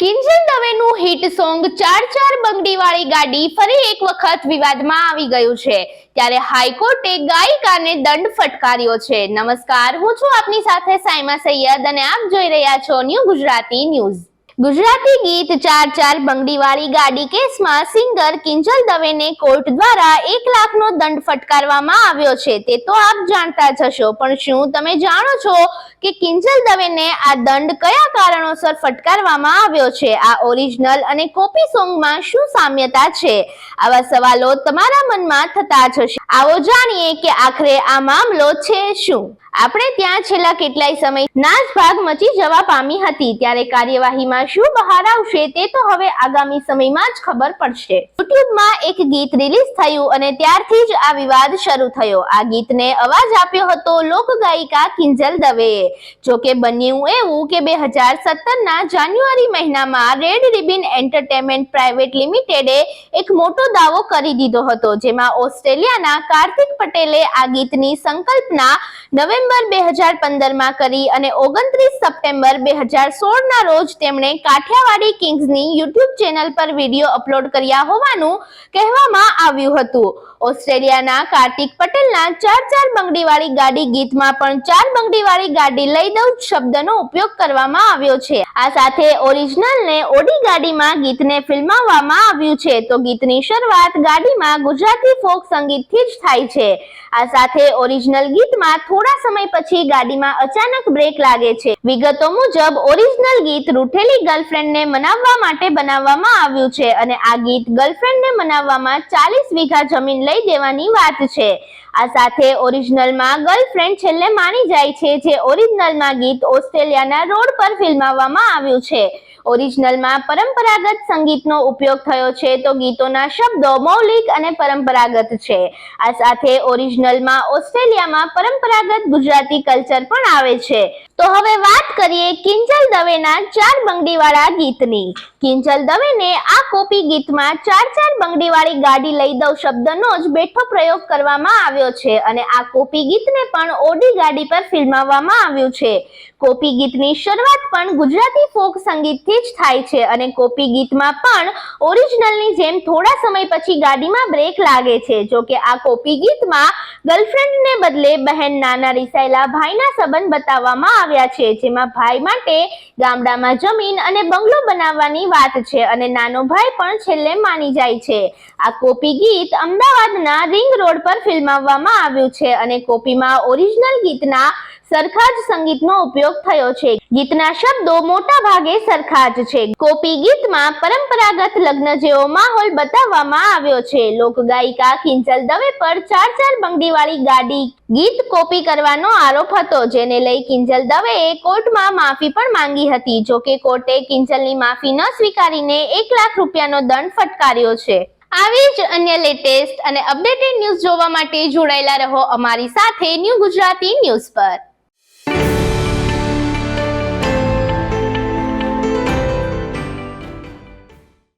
Kinjal દવેનું hit song ચાર ચાર બંગડીવાળી ગાડી ફરી એક વખત વિવાદમાં આવી ગયું છે. ત્યારે હાઈકોર્ટે ગાયિકાને દંડ ફટકાર્યો છે. નમસ્કાર, હું છું આપની સાથે સાયમા સૈયદ અને આપ જોઈ રહ્યા છો ન્યૂ ગુજરાતી ન્યૂઝ ગુજરાતી ગીત ચાર ચાર બંગડીવાળી ગાડી કેસમાં સિંગર કિંજલ દવેને કોર્ટ દ્વારા એક લાખનો દંડ ફટકારવામાં આવ્યો છે. તે તો આપ જાણતા જ હશો, પણ શું તમે જાણો છો કે કિંજલ દવેને આ દંડ કયા કારણોસર ફટકારવામાં આવ્યો છે? આ ઓરિજિનલ અને કોપી સોંગમાં શું સામ્યતા છે? આવા સવાલો તમારા મનમાં થતા જ હશે. આવો જાણીએ કે આખરે આ મામલો છે શું? આપણે ત્યાં છેલ્લા કેટલાય સમય નાસભાગ મચી જવા પામી હતી. ત્યારે કાર્યવાહીમાં શું બહાર આવશે તે તો હવે આગામી સમયમાં જ ખબર પડશે. યુટ્યુબમાં એક ગીત રિલીઝ થયું અને ત્યારથી જ આ વિવાદ શરૂ થયો. આ ગીતને અવાજ આપ્યો હતો લોક ગાયિકા કિંજલ દવેએ જો કે બન્યું એવું કે બે હજાર સત્તરના જાન્યુઆરી મહિનામાં રેડ રિબિન એન્ટરટેનમેન્ટ પ્રાઇવેટ લિમિટેડે એક મોટો દાવો કરી દીધો હતો. જેમાં ઓસ્ટ્રેલિયાના કાર્તિક પટેલે આ ગીતની સંકલ્પના નવેમ્બર બે હજાર પંદરમાં કરી અને ઓગણત્રીસ સપ્ટેમ્બર બે હજાર સોળના રોજ તેમણે કાઠિયાવાડી કિંગ્સની યુટ્યુબ ચેનલ પર વીડિયો અપલોડ કર્યા હોવાનું કહેવામાં આવ્યું હતું. ઓસ્ટ્રેલિયાના કાર્તિક પટેલના ચાર ચાર બંગડીવાળી ગાડી ગીતમાં પણ ચાર બંગડીવાળી ગાડી લઈ દઉં શબ્દનો ઉપયોગ કરવામાં આવ્યો છે. આ સાથે ઓરિજિનલને ઓડી ગાડીમાં ગીતને ફિલ્માવવામાં આવ્યું છે. તો ગીતની શરૂઆત ગાડીમાં ગુજરાતી ફોક સંગીતથી જ થાય છે. આ સાથે ઓરિજિનલ ગીતમાં થોડા સમય પછી ગાડીમાં અચાનક બ્રેક લાગે છે. વિગતો મુજબ, ઓરિજિનલ ગીત રૂઠેલી ગર્લફ્રેન્ડને મનાવવા માટે બનાવવામાં આવ્યું છે અને આ ગીત ગર્લફ્રેન્ડને મનાવવામાં ચાલીસ વીઘા જમીન લઈ દેવાની વાત છે. આ સાથે ઓરિજિનલમાં ગર્લફ્રેન્ડ છેલ્લે માની જાય છે, જે ઓરિજિનલમાં ગીત ઓસ્ટ્રેલિયાના રોડ પર ફિલ્માવવામાં આવ્યું છે. ઓરિજિનલમાં પરંપરાગત સંગીતનો ઉપયોગ થયો છે, તો ગીતોના શબ્દો મૌલિક અને પરંપરાગત છે. આ સાથે ઓરિજિનલમાં ઓસ્ટ્રેલિયામાં પરંપરાગત ગુજરાતી કલ્ચર પણ આવે છે. તો હવે વાત કરીએ કિંજલ દવેના ચાર બંગડીવાળા ગીતની. કિંજલ દવેને આ કોપી ગીતમાં ચાર ચાર બંગડીવાળી ગાડી લઈ દઉં શબ્દનો જ બેઠો પ્રયોગ કરવામાં આવ્યો છે અને આ કોપી ગીતને પણ ઓડી ગાડી પર ફિલ્માવવામાં આવ્યું છે. કોપી ગીતની શરૂઆત પણ ગુજરાતી ફોક સંગીતથી જ થાય છે અને કોપી ગીતમાં પણ ઓરિજિનલની જેમ થોડા સમય પછી ગાડીમાં બ્રેક લાગે છે. જો કે આ કોપી ગીતમાં ગર્લફ્રેન્ડને બદલે બહેન નાના રિસાયેલા ભાઈના સંબંધ બતાવવામાં આવ્યા છે, જેમાં ભાઈ માટે ગામડામાં જમીન અને બંગલો બનાવવાની વાત છે અને નાનો ભાઈ પણ છેલ્લે માની જાય છે. આ કોપી ગીત અમદાવાદના રિંગ રોડ પર ફિલ્માવવામાં આવ્યું છે અને કોપીમાં ઓરિજિનલ ગીતના સરખા જ સંગીતનો ઉપયોગ થયો છે. ગીતના શબ્દો મોટા ભાગે સરખા જ છે. કોપી ગીતમાં પરંપરાગત લગ્ન જેવો માહોલ બતાવવામાં આવ્યો છે. લોકગાયિકા કિંજલ દવે પર ચાર ચાર બંગડીવાળી ગાડી ગીત કોપી કરવાનો આરોપ હતો, જેને લઈ કિંજલ દવેએ કોર્ટમાં માફી પણ માંગી હતી. જોકે કોર્ટે કિંજલની માફી ન સ્વીકારીને એક લાખ રૂપિયાનો દંડ ફટકાર્યો છે. આવી જ અન્ય લેટેસ્ટ અને અપડેટેડ ન્યૂઝ જોવા માટે જોડાયેલા રહો અમારી સાથે ન્યૂ ગુજરાતી ન્યૂઝ પર. you